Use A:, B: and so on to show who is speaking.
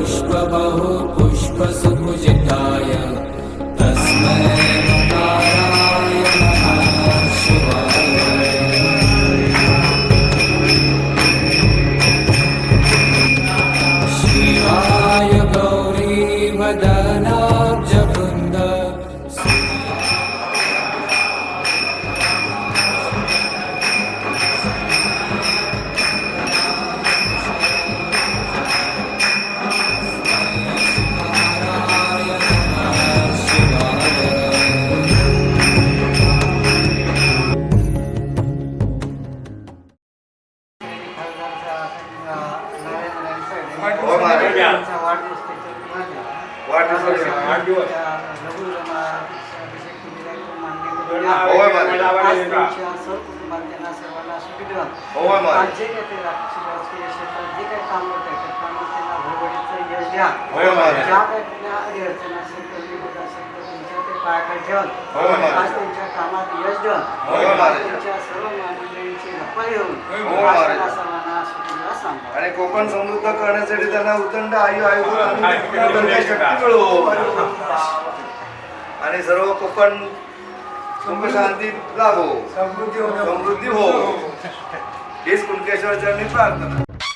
A: पुष्पबहु पुष्पसुभुजिताय. तस्मै
B: होय, मारे.
C: आज जे काही ते राजकीय क्षेत्रात जे काही काम होत आहे त्या कामात त्यांना ज्या काही असेल असेल तर तुमच्या ते ठेवून. आज त्यांच्या कामात यश देऊन सर्व सर्वांना सुखीला सांगा.
B: आणि कोकण समृद्ध करण्यासाठी त्यांना उदंड आयु आयु आणि सर्व कोकण सुख शांती लाभो समृद्धी हो. हीच कुणकेश्वर चरणी प्रार्थना.